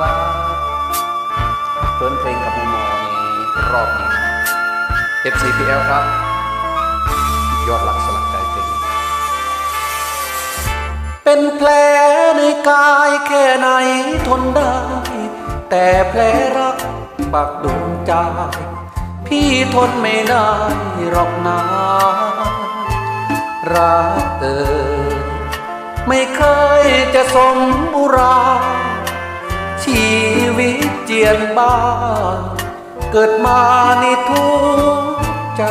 ครับเฟิร์นเพลงกับมูโมนี้รอบนี้ FCPL ครับ ยอดรักสลักใจเพลงนี้เป็นแผลในกายแค่ไหนทนได้ แต่แผลรักปักดวงใจพี่ทนไม่ได้หรอกนะรักเอ่ยไม่เคยจะสมบุรา ยนบ้านเกิดมาในทุกใจ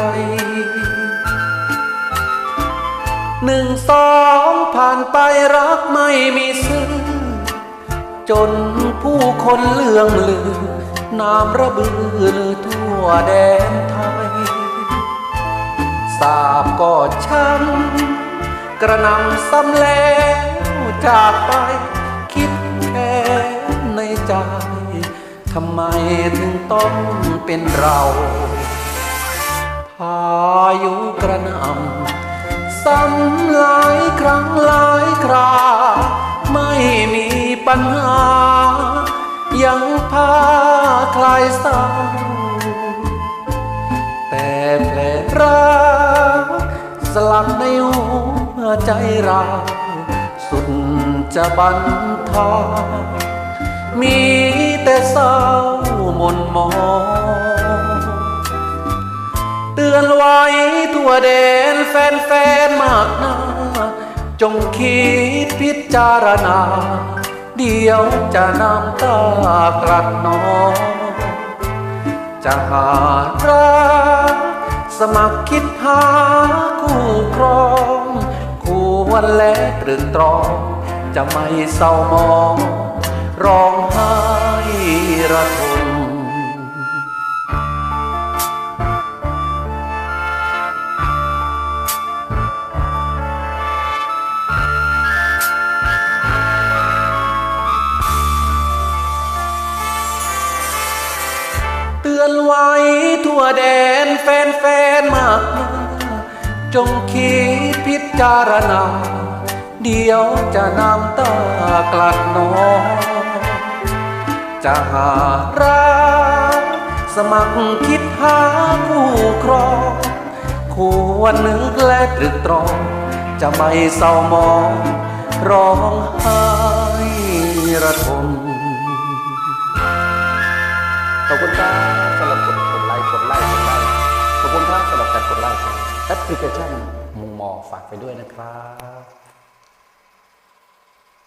หนึ่งสองผ่านไปรักไม่มีซึ้งจนผู้คนเลื่องลือนามระบือลือทั่วแดนไทยทราบก็ช้ำกระนำซ้ำแล้วจากไปคิดแค่ในใจ ทำไมถึงต้องเป็นเราพายุกระหนำซ้ำหลายครั้งหลายครา ไม่มีปัญหา ยังพาคลายเศร้าแต่แผลรักสลักในหัวใจเราสุดจะบันทามี แต่เศร้ามนมองเตือนไว้ทั่วแดนแฟนๆมากหนาจงคิดพิจารณา เดี๋ยวจะน้ำตากลัดนองจะหารักสมัครคิดหาคู่ครองควรและตรึกตรอง จะไม่เศร้ามอง ร้องไห้ระทมเตือนไว้ทั่วแดนแฟนๆมากมายจงคิดพิจารณา เดี๋ยวจะน้ำตากลัดนอง จะหารักสมัครคิดหาคู่ครอง ควรนึกและตรึกตรอง จะไม่เศร้ามอง ร้องไห้ระทมขอบคุณครับสำหรับกดกดไลค์กดไลค์กดไลค์ขอบคุณครับสำหรับการกดไลค์ครับแอปพลิเคชันมุมมอฝากไปด้วยนะครับ